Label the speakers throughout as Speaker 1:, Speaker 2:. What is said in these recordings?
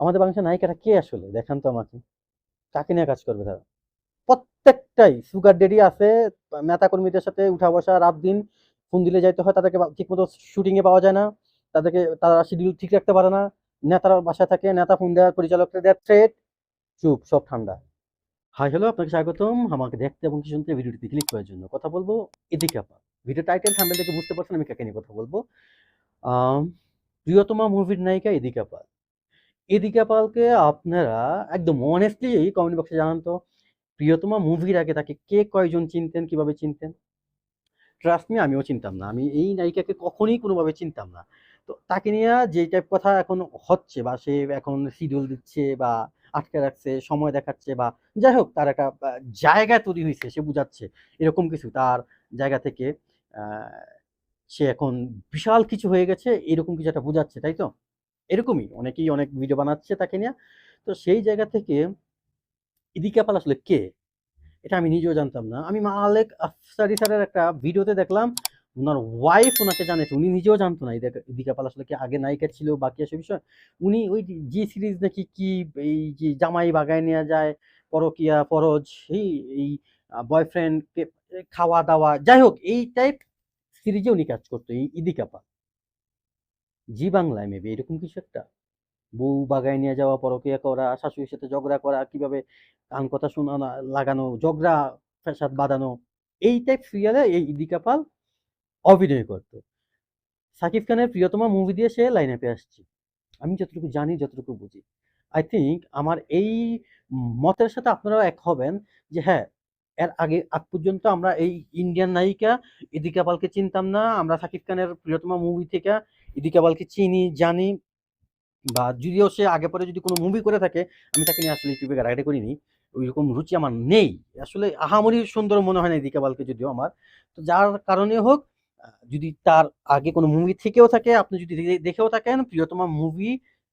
Speaker 1: আমাদের বাংলাদেশের নায়িকারা কে আসলে? দেখান তো আমাকে। কাকে নিয়ে কাজ করবে তারা? প্রত্যেকটাই সুগার ডেডি আছে নেতা কর্মীদের সাথে উঠা বসা, রাত দিন ফোন দিলে যাইতে হয়, তাদেরকে ঠিক মতো শুটিং এ পাওয়া যায় না। তাদেরকে, তারা শিডিউল ঠিক রাখতে পারে না। নেতারা বাসায় থাকে, নেতা ফোন দেওয়ার পরিচালকরা দেয় থ্রেট চুপ, সব ঠান্ডা। হাই হ্যালো আপনাকে স্বাগতম। আমাকে দেখতে এবং শুনতে ভিডিওটিতে ক্লিক করার জন্য কথা বলব এদিকে আপা। ভিডিও টাইটেল থাম্বেল দেখে বুঝতে পারছেন আমি কাকে নিয়ে কথা বলব। প্রিয়তমা মুভির নায়িকা এদিকে পাল এদিকা পালকে আপনারা একদম অনেস্টলি কমেন্ট বক্সে জানান তো, প্রিয়তমা মুভির আগে তাকে কে কয়জন চিনতেন, কীভাবে চিনতেন? ট্রাস্ট মি আমিও চিনতাম না। আমি এই নায়িকাকে কখনই কোনোভাবে চিনতাম না। তো তাকে নিয়ে যে টাইপ কথা এখন হচ্ছে বা সে এখন শিডিউল দিচ্ছে বা আটকে রাখছে, সময় দেখাচ্ছে বা যাই হোক, তার একটা জায়গা তৈরি হয়েছে, সে বুঝাচ্ছে এরকম কিছু তার জায়গা থেকে সে এখন বিশাল কিছু হয়ে গেছে, এরকম কিছু একটা বোঝাচ্ছে, তাই তো? এরকমই অনেকেই অনেক ভিডিও বানাচ্ছে তাকে নিয়ে। তো সেই জায়গা থেকে ইদিকা পাল আসলে কে? এটা আমি নিজেও জানতাম না। আমি মালেক আফসারি স্যারের একটা ভিডিওতে দেখলাম, ওনার ওয়াইফ ওনাকে জানিয়েছে উনি নিজেও জানতো না ইদিকা- পাল আসলে কি, আগে নায়িকা ছিল বাকি এসব বিষয়। উনি ওই জি সিরিজ নাকি কি, এই যে জামাই বাগায় নেওয়া যায়, পরকিয়া, ফরজ, এই এই বয়ফ্রেন্ড খাওয়া দাওয়া, যাই হোক, এই টাইপ সিরিজে উনি কাজ করতো, এই ইদিকা পাল। জি বাংলায় মেবি এরকম কিছু একটা। বউ বাগায় নিয়ে যাওয়া, পরকিয়া করা, শাশুড়ির সাথে ঝগড়া করা, কীভাবে কান কথা শোনানো লাগানো, ঝগড়া, ফ্যাসাদ বাঁধানো, এই টাইপ সিরিয়ালে এই ইদিকা পাল অভিনয় করতো। সাকিব খানের প্রিয়তমা মুভি দিয়ে সে লাইন আপে আসছে। আমি যতটুকু জানি, যতটুকু বুঝি। আই থিঙ্ক আমার এই মতের সাথে আপনারাও এক হবেন যে হ্যাঁ এর আগে, আগ পর্যন্ত আমরা এই ইন্ডিয়ান নায়িকা ইদিকা পালকে চিনতাম না, আমরা সাকিব খানের প্রিয়তমা মুভি থেকে ইদিকা পালকে চিনি, জানি বা যদিও সে আগে পরে যদি কোনো মুভি করে থাকে, আমি তাকে নিয়ে আসলে ইউটিউবে গাড়াগাড়ি করিনি। ওই রকম রুচি আমার নেই। আসলে আহামরি সুন্দর মনে হয় না ইদিকা পালকে যদিও আমার। তো যার কারণে হোক যদি তার আগে কোনো মুভি থেকেও থাকে, আপনি যদি দেখেও থাকেন, প্রিয়তমা মুভি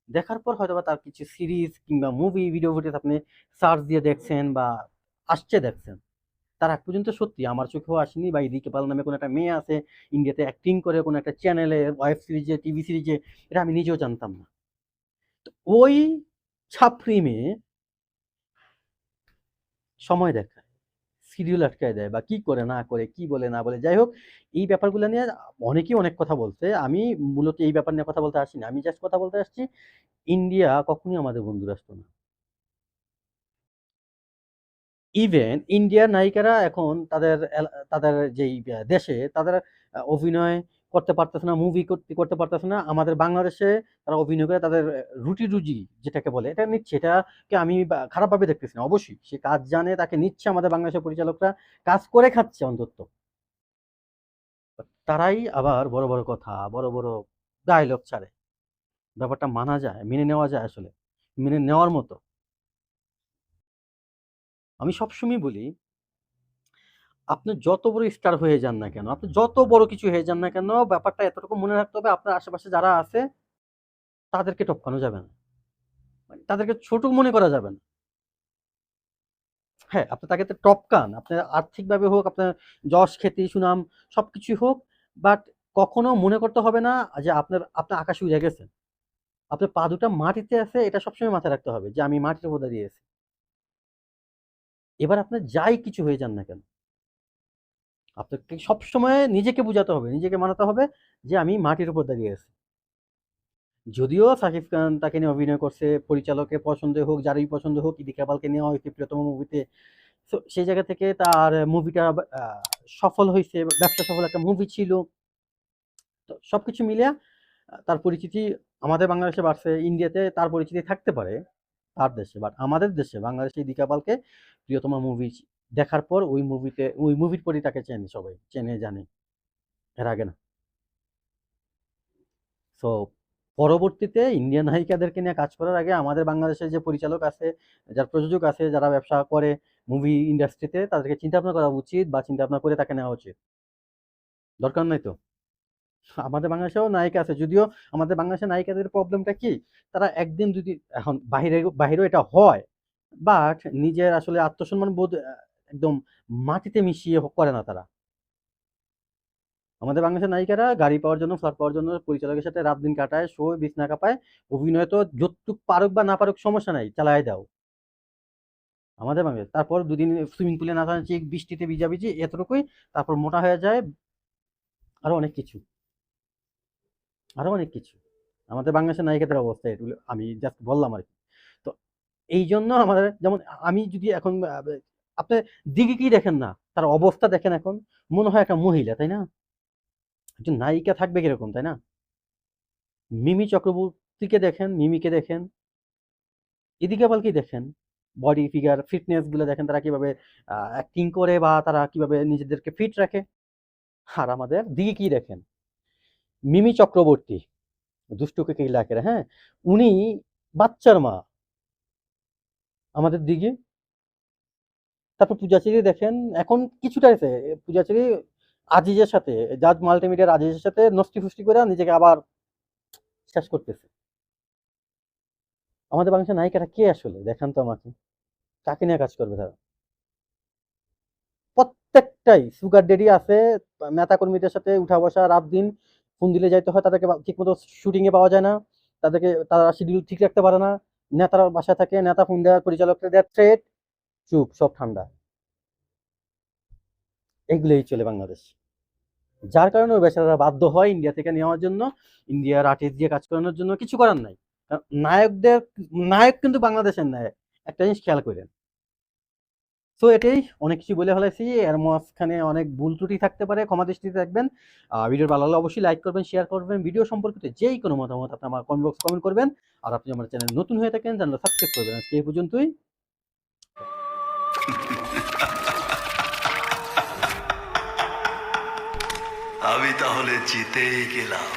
Speaker 1: দেখার পর হয়তো তার কিছু সিরিজ কিংবা মুভি ভিডিও ফুটেজ আপনি সার্চ দিয়ে দেখছেন বা আসছে দেখছেন। তার আগ পর্যন্ত সত্যি আমার চোখেও আসেনি বা ইদিকে পাল নামে কোনো একটা মেয়ে আছে, ইন্ডিয়াতে অ্যাক্টিং করে, কোনো একটা চ্যানেলে ওয়েব সিরিজে টিভি সিরিজে এটা আমি নিজেও জানতাম না। তো ওই ছাপড়ি মেয়ে সময় দেখায় সিরিয়াল আটকায় দেয় বা কি করে, না করে, কি বলে, না বলে। যাই হোক, এই ব্যাপারগুলো নিয়ে অনেকেই অনেক কথা বলছে। আমি মূলত এই ব্যাপার নিয়ে কথা বলতে আসিনি। আমি জাস্ট কথা বলতে আসছি, ইন্ডিয়া কখনোই আমাদের বন্ধু রাষ্ট্র না। ইভেন ইন্ডিয়ার নায়িকারা এখন তাদের তাদের যেই দেশে তাদের অভিনয় করতে পারতেছে না মুভি করতে করতে পারতেছে না। আমাদের বাংলাদেশে তারা অভিনয় করে তাদের রুটি রুজি যেটাকে বলে, এটা নিচ্ছে, এটাকে আমি খারাপভাবে দেখতেছি না, অবশ্যই। সে কাজ জানে, তাকে নিচ্ছে আমাদের বাংলাদেশের পরিচালকরা, কাজ করে খাচ্ছে অন্তত। তারাই আবার বড় বড় কথা, বড় বড় ডায়লগ ছাড়ে। ব্যাপারটা মানা যায়, মেনে নেওয়া যায় আসলে। মেনে নেওয়ার মতো। আমি সবসময় বলি, আপনি যত বড় স্টার হয়ে যান না কেন, আপনি যত বড় কিছু হয়ে যান না কেন, ব্যাপারটা এতটুকু মনে রাখতে হবে আপনার আশেপাশে যারা আছে, তাদেরকে টপকানো যাবে না। মানে তাদেরকে ছোট মনে করা যাবে না। হ্যাঁ আপনি তাকে টপকান আপনার আর্থিকভাবে হোক আপনার যশ, খ্যাতি, সুনাম সবকিছুই হোক বাট কখনো মনে করতে হবে না যে আপনার আপনার আকাশে উড়ে গেছেন আপনার পা দুটা মাটিতে আছে, এটা সবসময় মাথায় রাখতে হবে যে আমি মাটির উপর দিয়েছি এবার আপনার যাই কিছু হয়ে যান না কেন? আপনাকে সবসময় নিজেকে বোঝাতে হবে নিজেকে মানাতে হবে যে আমি মাটির উপর দাঁড়িয়ে আছি। যদিও সাকিব খান তাকে নিয়ে অভিনয় করছে পরিচালকের পছন্দ হোক যারই পছন্দ হোক ইদিকা পালকে নেওয়া হয়েছে প্রিয়তম মুভিতে তো সেই জায়গা থেকে তার মুভিটা সফল হয়েছে ব্যবসা সফল একটা মুভি ছিল। তো সবকিছু মিলিয়ে আহ, তার পরিচিতি আমাদের বাংলাদেশে বাড়ছে ইন্ডিয়াতে তার পরিচিতি থাকতে পারে। তার দেশে। বাট আমাদের দেশে বাংলাদেশে ইদিকা পালকে প্রিয়তমা মুভি দেখার পর ওই মুভিতে ওই মুভির পরই তাকে চেনে সবাই। চেনে, জানে। এর আগে না। সো পরবর্তীতে ইন্ডিয়ান নায়িকাদেরকে নিয়ে কাজ করার আগে আমাদের বাংলাদেশের যে পরিচালক আছে, যার প্রযোজক আছে, যারা ব্যবসা করে মুভি ইন্ডাস্ট্রিতে তাদেরকে চিন্তা ভাবনা করা উচিত বা চিন্তা ভাবনা করে তাকে নেওয়া উচিত। দরকার নাই তো? আমাদের বাংলাদেশেও নায়িকা আছে যদিও আমাদের বাংলাদেশের নায়িকাদের প্রবলেমটা কি তারা একদিন যদি এখন বাহিরে বাহিরেও এটা হয় বাট নিজের আসলে আত্মসম্মান বোধ একদম মাটিতে মিশিয়ে করে না তারা আমাদের বাংলাদেশের নায়িকারা গাড়ি পাওয়ার জন্য, ফ্ল্যাট পাওয়ার জন্য পরিচালকের সাথে রাত-দিন কাটায়, শোয়, বিছনা কাপায় অভিনয় তো যতটুক পারুক বা না পারুক সমস্যা নাই, চালায় দাও। আমাদের বাংলাদেশ। তারপর দুদিন সুইমিং পুলে না নাচানাচি, বৃষ্টিতে ভিজাভিজি এতটুকুই। তারপর মোটা হয়ে যায়। আরও অনেক কিছু। আরও অনেক কিছু। আমাদের বাংলাদেশের নায়িকাদের অবস্থা এগুলো আমি জাস্ট বললাম আর কি তো এই জন্য আমাদের যেমন আমি যদি এখন আপনি দিঘি কি দেখেন না? তার অবস্থা দেখেন এখন। মনে হয় একটা মহিলা, তাই না? একজন নায়িকা থাকবে কীরকম, তাই না? মিমি চক্রবর্তীকে দেখেন, মিমিকে দেখেন। এদিকে পালকে দেখেন। বডি ফিগার, ফিটনেসগুলো দেখেন তারা কীভাবে অ্যাক্টিং করে বা তারা কীভাবে নিজেদেরকে ফিট রাখে। আর আমাদের দিকে কি দেখেন। মিমি চক্রবর্তী, দুষ্টু কোকিলাকের, হ্যাঁ? উনি বাচ্চার মা। আমাদের দিঘি। তারপর পূজাচেরি দেখেন, এখন কিছুটা হইছে। পূজাচেরি আজিজের সাথে, জাজ মাল্টিমিডিয়ার আজিজের সাথে নষ্টি-ফষ্টি করে নিজেকে আবার শেষ করতেছে। আমাদের বাংলাদেশের নায়িকারা কে আসলে? দেখান তো আমাকে। কাকে নিয়ে কাজ করবে তারা? প্রত্যেকটাই সুগার ডেডি আছে। নেতাকর্মীদের সাথে উঠা-বসা, রাত-দিন ফোন দিলে যাইতে হয়। তাদেরকে ঠিকমতো শুটিং এ পাওয়া যায় না। তাদেরকে তারা শিডিউল ঠিক রাখতে পারে না। নেতারা বাসায় থাকে, নেতা ফোন দেয়, পরিচালককে দেয় থ্রেট, চুপ, সব ঠান্ডা। এগুলোই চলে বাংলাদেশ। যার কারণে ওই বেচারারা বাধ্য হয় ইন্ডিয়া থেকে নেওয়ার জন্য, ইন্ডিয়ার আর্টিস্ট দিয়ে কাজ করানোর জন্য। কিছু করার নাই। নায়কদের নায়ক কিন্তু বাংলাদেশের নায়ক। একটা জিনিস খেয়াল কইরেন। সো এটাই অনেক কিছু বলে ফেলাইছি। এর মাঝখানে অনেক ভুল ত্রুটি থাকতে পারে। ক্ষমা দৃষ্টিতে। আ ভিডিও ভালো লাগলে অবশ্যই লাইক করবেন, শেয়ার করবেন। ভিডিও সম্পর্কিত যেই কোনো মতামত আপনি আমার কমেন্ট বক্সে কমেন্ট করবেন। আর আপনি আমার চ্যানেল নতুন হয়ে থাকেন, চ্যানেলটা সাবস্ক্রাইব করবেন। আজকে এই পর্যন্তই।
Speaker 2: আমি তাহলে জিতেই গেলাম